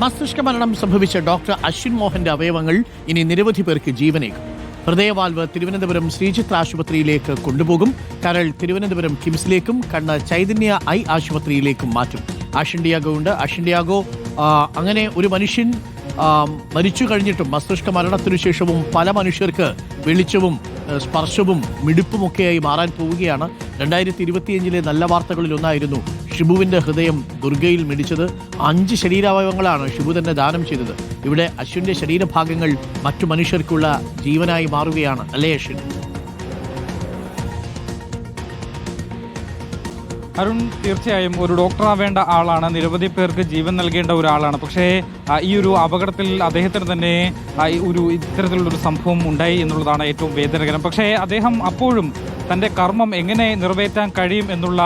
മസ്തിഷ്ക മരണം സംഭവിച്ച ഡോക്ടർ അശ്വിൻ മോഹന്റെ അവയവങ്ങൾ ഇനി നിരവധി പേർക്ക് ജീവനേക്കും ഹൃദയവാൽവ് തിരുവനന്തപുരം ശ്രീചിത്ര ആശുപത്രിയിലേക്ക് കൊണ്ടുപോകും. കരൾ തിരുവനന്തപുരം കിംസിലേക്കും കണ്ണ് ചൈതന്യ ഐ ആശുപത്രിയിലേക്കും മാറ്റും. അഷിൻഡിയാഗോ ഉണ്ട് അഷിൻഡിയാഗോ അങ്ങനെ ഒരു മനുഷ്യൻ മരിച്ചു കഴിഞ്ഞിട്ടും മസ്തിഷ്ക മരണത്തിനു ശേഷവും പല മനുഷ്യർക്ക് വെളിച്ചവും സ്പർശവും മിടുപ്പുമൊക്കെയായി മാറാൻ പോവുകയാണ്. രണ്ടായിരത്തി ഇരുപത്തിയഞ്ചിലെ നല്ല വാർത്തകളിൽ ഒന്നായിരുന്നു ഷിബുവിന്റെ ഹൃദയം ദുർഗയിൽ മിടിച്ചത്. അഞ്ച് ശരീരാവയവങ്ങളാണ് ഷിബു തന്നെ ദാനം ചെയ്തത്. ഇവിടെ അശ്വിന്റെ ശരീരഭാഗങ്ങൾ മറ്റു മനുഷ്യർക്കുള്ള ജീവനായി മാറുകയാണ്. അല്ലേ അശ്വിൻ? അരുൺ തീർച്ചയായും ഒരു ഡോക്ടറാവേണ്ട ആളാണ്. നിരവധി പേർക്ക് ജീവൻ നൽകേണ്ട ഒരാളാണ്. പക്ഷേ ഈ ഒരു അപകടത്തിൽ അദ്ദേഹത്തിന് തന്നെ ഒരു ഇത്തരത്തിലുള്ളൊരു സംഭവം ഉണ്ടായി എന്നുള്ളതാണ് ഏറ്റവും വേദനകരം പക്ഷേ അദ്ദേഹം അപ്പോഴും തന്റെ കർമ്മം എങ്ങനെ നിറവേറ്റാൻ കഴിയും എന്നുള്ള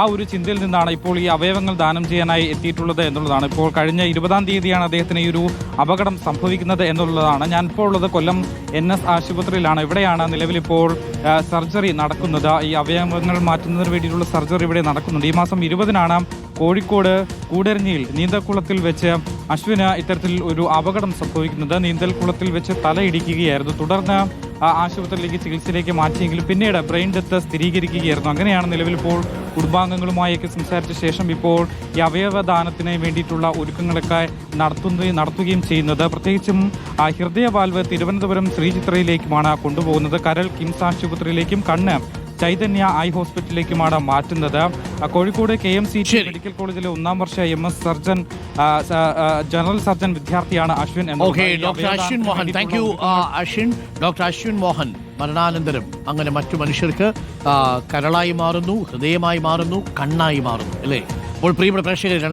ആ ഒരു ചിന്തയിൽ നിന്നാണ് ഇപ്പോൾ ഈ അവയവങ്ങൾ ദാനം ചെയ്യാനായി എത്തിയിട്ടുള്ളത് എന്നുള്ളതാണ്. ഇപ്പോൾ കഴിഞ്ഞ ഇരുപതാം തീയതിയാണ് അദ്ദേഹത്തിന് ഈ ഒരു അപകടം സംഭവിക്കുന്നത് എന്നുള്ളതാണ്. ഞാൻ ഇപ്പോൾ ഉള്ളത് കൊല്ലം എൻ എസ് ആശുപത്രിയിലാണ്. ഇവിടെയാണ് നിലവിലിപ്പോൾ സർജറി നടക്കുന്നത്. ഈ അവയവങ്ങൾ മാറ്റുന്നതിന് വേണ്ടിയിട്ടുള്ള സർജറി ഇവിടെ നടക്കുന്നുണ്ട്. ഈ മാസം ഇരുപതിനാണ് കോഴിക്കോട് കൂടരഞ്ഞിയിൽ നീന്തൽക്കുളത്തിൽ വെച്ച് അശ്വിന് ഇത്തരത്തിൽ ഒരു അപകടം സംഭവിക്കുന്നത്. നീന്തൽക്കുളത്തിൽ വെച്ച് തലയിടിക്കുകയായിരുന്നു. തുടർന്ന് ആശുപത്രിയിലേക്ക് ചികിത്സയിലേക്ക് മാറ്റിയെങ്കിലും പിന്നീട് ബ്രെയിൻ ഡെത്ത് സ്ഥിരീകരിക്കുകയായിരുന്നു. അങ്ങനെയാണ് നിലവിൽ ഇപ്പോൾ കുടുംബാംഗങ്ങളുമായൊക്കെ സംസാരിച്ച ശേഷം ഇപ്പോൾ ഈ അവയവദാനത്തിന് വേണ്ടിയിട്ടുള്ള ഒരുക്കങ്ങളൊക്കെ നടത്തുകയും നടത്തുകയും ചെയ്യുന്നത്. പ്രത്യേകിച്ചും ഹൃദയവാൽവ് തിരുവനന്തപുരം ശ്രീചിത്രയിലേക്കുമാണ് കൊണ്ടുപോകുന്നത്. കരൾ കിംസ് ആശുപത്രിയിലേക്കും കണ്ണ് ചൈതന്യ ഐ ഹോസ്പിറ്റലിലേക്കുമാണ് മാറ്റുന്നത്. Kozhikode K M C T medical കോളേജിലെ ഒന്നാം വർഷ M S surgeon general surgeon വിദ്യാർത്ഥിയാണ് Ashwin doctor Ashwin Mohan. Thank you Ashwin. Doctor Ashwin Mohan മരണാനന്തരം അങ്ങനെ മറ്റു മനുഷ്യർക്ക് കരളായി മാറുന്നു ഹൃദയമായി മാറുന്നു കണ്ണായി മാറുന്നു അല്ലേ? അപ്പോൾ പ്രിയപ്പെട്ട പ്രേക്ഷകർ